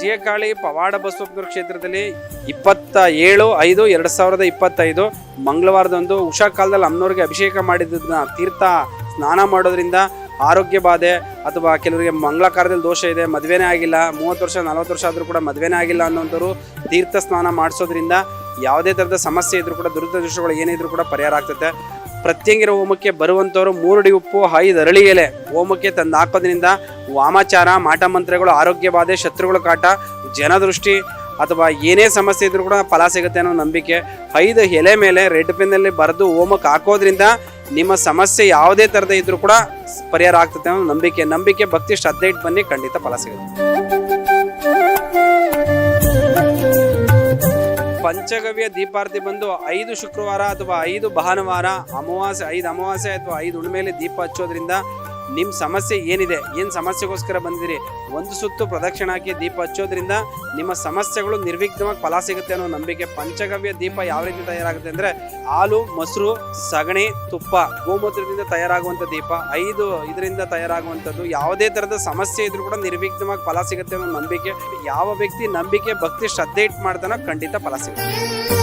ವಿಜಯಕಾಳಿ ಪವಾಡ ಬಸವಪುರ ಕ್ಷೇತ್ರದಲ್ಲಿ ಇಪ್ಪತ್ತ ಏಳು, ಐದು, ಎರಡು ಸಾವಿರದ ಇಪ್ಪತ್ತೈದು ಮಂಗಳವಾರದಂದು ಉಷಾ ಕಾಲದಲ್ಲಿ ಅಮ್ಮನವ್ರಿಗೆ ಅಭಿಷೇಕ ಮಾಡಿದ್ದನ್ನ ತೀರ್ಥ ಸ್ನಾನ ಮಾಡೋದ್ರಿಂದ ಆರೋಗ್ಯ ಬಾಧೆ ಅಥವಾ ಕೆಲವರಿಗೆ ಮಂಗಳ ಕಾರ್ಯದಲ್ಲಿ ದೋಷ ಇದೆ, ಮದುವೆನೇ ಆಗಿಲ್ಲ, ಮೂವತ್ತು ವರ್ಷ, ನಲವತ್ತು ವರ್ಷ ಆದರೂ ಕೂಡ ಮದುವೆನೇ ಆಗಿಲ್ಲ ಅನ್ನೋಂಥವ್ರು ತೀರ್ಥ ಸ್ನಾನ ಮಾಡಿಸೋದ್ರಿಂದ ಯಾವುದೇ ಥರದ ಸಮಸ್ಯೆ ಇದ್ರೂ ಕೂಡ ದುರಿತ ಏನೇ ಇದ್ರೂ ಕೂಡ ಪರಿಹಾರ ಆಗ್ತದೆ. ಪ್ರತ್ಯಂಗಿರ ಹೋಮಕ್ಕೆ ಬರುವಂಥವರು ಮೂರುಡಿ ಉಪ್ಪು ಐದು ಅರಳಿ ಎಲೆ. ಹೋಮಕ್ಕೆ ತಂದು ಹಾಕೋದ್ರಿಂದ ವಾಮಾಚಾರ, ಮಾಟ ಮಂತ್ರಗಳು ಆರೋಗ್ಯ ಬಾಧೆ ಶತ್ರುಗಳ ಕಾಟ, ಜನದೃಷ್ಟಿ ಅಥವಾ ಏನೇ ಸಮಸ್ಯೆ ಇದ್ರೂ ಕೂಡ ಫಲ ಸಿಗುತ್ತೆ ಅನ್ನೋ ನಂಬಿಕೆ. ಐದು ಎಲೆ ಮೇಲೆ ರೆಡ್ ಪೆನ್ನಲ್ಲಿ ಬರೆದು ಹೋಮಕ್ಕೆ ಹಾಕೋದ್ರಿಂದ ನಿಮ್ಮ ಸಮಸ್ಯೆ ಯಾವುದೇ ಥರದ ಇದ್ರೂ ಕೂಡ ಪರಿಹಾರ ಆಗ್ತದೆ ಅನ್ನೋ ನಂಬಿಕೆ. ನಂಬಿಕೆ, ಭಕ್ತಿ, ಶ್ರದ್ಧೆ ಇಟ್ಟು ಬನ್ನಿ, ಖಂಡಿತ ಫಲ ಸಿಗುತ್ತೆ. ಪಂಚಗವ್ಯ ದೀಪಾರತಿ ಬಂದು ಐದು ಶುಕ್ರವಾರ ಅಥವಾ ಐದು ಭಾನುವಾರ, ಅಮಾವಾಸ್ಯೆ ಐದು ಅಮಾವಾಸ್ಯೆ ಅಥವಾ ಐದು ಉಣ್ಮೇಲೆ ದೀಪ ಹಚ್ಚೋದ್ರಿಂದ ನಿಮ್ಮ ಸಮಸ್ಯೆ ಏನಿದೆ, ಏನು ಸಮಸ್ಯೆಗೋಸ್ಕರ ಬಂದಿರಿ ಒಂದು ಸುತ್ತು ಪ್ರದಕ್ಷಿಣೆ ಹಾಕಿ ದೀಪ ಹಚ್ಚೋದ್ರಿಂದ ನಿಮ್ಮ ಸಮಸ್ಯೆಗಳು ನಿರ್ವಿಘ್ನವಾಗಿ ಫಲ ಸಿಗುತ್ತೆ ಅನ್ನೋ ನಂಬಿಕೆ ಪಂಚಗವ್ಯ ದೀಪ ಯಾವ ರೀತಿ ತಯಾರಾಗುತ್ತೆ ಅಂದರೆ ಹಾಲು, ಮೊಸರು, ಸಗಣಿ, ತುಪ್ಪ ಗೋಮೂತ್ರದಿಂದ ತಯಾರಾಗುವಂಥ ದೀಪ, ಐದು ಇದರಿಂದ ತಯಾರಾಗುವಂಥದ್ದು, ಯಾವುದೇ ಥರದ ಸಮಸ್ಯೆ ಇದ್ರೂ ಕೂಡ ನಿರ್ವಿಘ್ನವಾಗಿ ಫಲ ಸಿಗುತ್ತೆ ಅನ್ನೋ ನಂಬಿಕೆ. ಯಾವ ವ್ಯಕ್ತಿ ನಂಬಿಕೆ, ಭಕ್ತಿ, ಶ್ರದ್ಧೆ ಇಟ್ಟು ಮಾಡ್ತಾನೋ ಖಂಡಿತ ಫಲ ಸಿಗುತ್ತೆ.